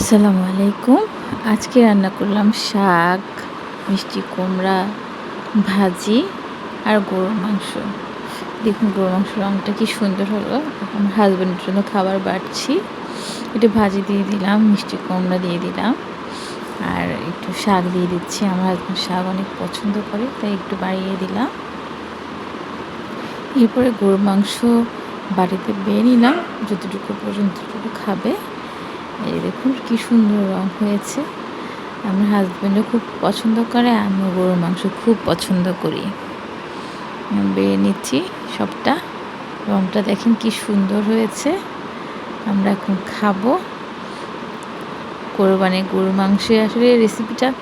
আসসালামু আলাইকুম। আজকে রান্না করলাম শাক, মিষ্টি কুমড়া, ভাজি আর গরুর মাংস। দেখুন গরুর মাংস রঙটা কি সুন্দর হলো। এখন হাজব্যান্ডের জন্য খাবার বাড়ছি। একটু ভাজি দিয়ে দিলাম, মিষ্টি কুমড়া দিয়ে দিলাম। আর একটু শাক দিয়ে দিচ্ছি। আমার হাজব্যান্ড শাক অনেক পছন্দ করে, তাই একটু বাড়িয়ে দিলাম। এরপরে গরুর মাংস বাড়িতে বেয়ে নিলাম। যতটুকু পর্যন্ত খাবে। এই দেখুন, কি সুন্দর রং হয়েছে। আমার হাজব্যান্ডও খুব পছন্দ করে, আমিও গরুর মাংস খুব পছন্দ করি। বেড়ে নিচ্ছি সবটা। রংটা দেখেন কি সুন্দর হয়েছে। আমরা এখন খাব। কোরবানি গরুর মাংসে আসলে রেসিপিটা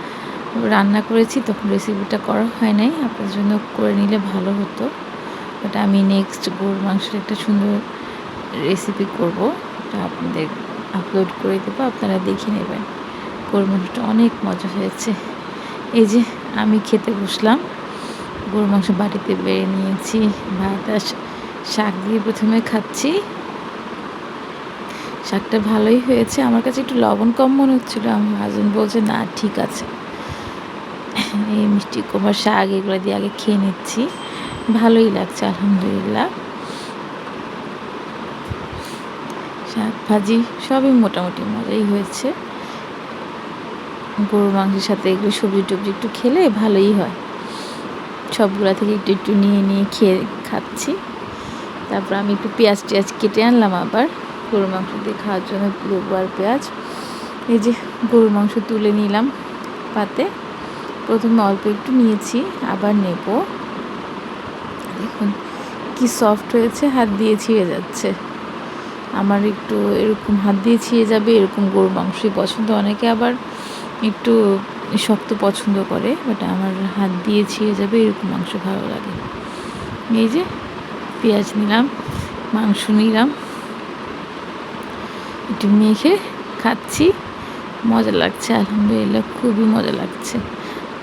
রান্না করেছি, তখন রেসিপিটা করা হয় নাই। আপনার জন্য করে নিলে ভালো হতো। বাট আমি নেক্সট গরুর মাংসের একটা সুন্দর রেসিপি করব। এটা আপনাদের আপলোড করে দেবো, আপনারা দেখে নেবেন। মাংসটা অনেক মজা হয়েছে। এই যে আমি খেতে বসলাম, গরুর মাংস বাড়িতে বেড়ে নিয়েছি, ভাত আর শাক দিয়ে প্রথমে খাচ্ছি। শাকটা ভালোই হয়েছে, আমার কাছে একটু লবণ কম মনে হচ্ছিল আমার হাজব্যান্ড বলছে, না, ঠিক আছে। এই মিষ্টি কুমার শাক এগুলো দিয়ে আগে খেয়ে নিচ্ছি। ভালোই লাগছে, আলহামদুলিল্লাহ। শাক ভাজি সবই মোটামুটি মজাই হয়েছে। গরুর মাংসের সাথে এগুলো সবজি টবজি একটু খেলে ভালোই হয়। সবগুলা থেকে একটু একটু নিয়ে নিয়ে খেয়ে খাচ্ছি। তারপর আমি একটু পেঁয়াজ টেয়াজ কেটে আনলাম আবার। গরুর মাংস দিয়ে খাওয়ার জন্য আর পেঁয়াজ। এই যে গরুর মাংস তুলে নিলাম পাতে। প্রথমে অল্প একটু নিয়েছি, আবার নেব। দেখুন কি সফট হয়েছে, হাত দিয়ে ছিঁড়ে যাচ্ছে। আমার একটু এরকম হাত দিয়ে ছিঁড়ে যাবে, এরকম গরুর মাংসই পছন্দ। অনেকে আবার একটু শক্ত পছন্দ করে বাট আমার হাত দিয়ে ছিঁড়ে যাবে, এরকম মাংস ভালো লাগে। এই যে পেঁয়াজ নিলাম, মাংস নিলাম। একটু মেখে খাচ্ছি। মজা লাগছে, আলহামদুলিল্লাহ খুবই মজা লাগছে।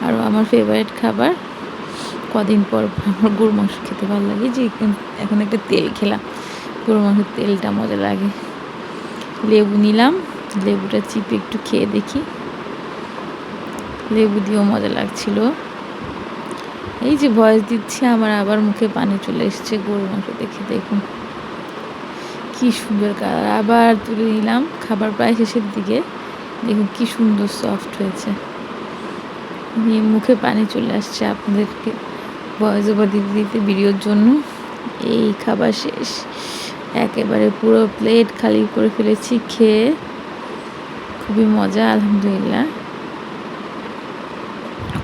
আরও আমার ফেভারিট খাবার, কদিন পর আমার গরু মাংস খেতে ভালো লাগে, যে এখন একটা তেল খেলাম। গরু মাংসের তেলটা মজা লাগে। লেবু নিলাম, লেবুটা চিপে একটু খেয়ে দেখি। লেবু দিয়েও মজা লাগছিল। এই যে ভয়েস দিচ্ছি, আমার আবার মুখে পানি চলে এসছে গরু মাংস দেখে দেখুন। কি সুন্দর কালার। আবার তুলে নিলাম, খাবার প্রায় শেষের দিকে। দেখুন কি সুন্দর সফট হয়েছে। মুখে পানি চলে আসছে আপনাদেরকে। ভয়েস ওভার দিতে দিতে ভিডিওর জন্য। এই খাবার শেষ। একেবারে পুরো প্লেট খালি করে ফেলেছি, খেয়ে। খুবই মজা, আলহামদুলিল্লাহ।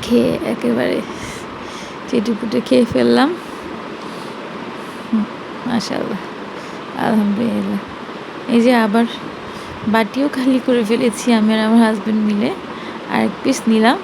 খেয়ে একেবারে চেটুপুটে খেয়ে ফেললাম। মাশাল্লাহ আলহামদুলিল্লাহ। এই যে আবার বাটিও খালি করে ফেলেছি আমি আর আমার হাজব্যান্ড মিলে। আরেক পিস নিলাম।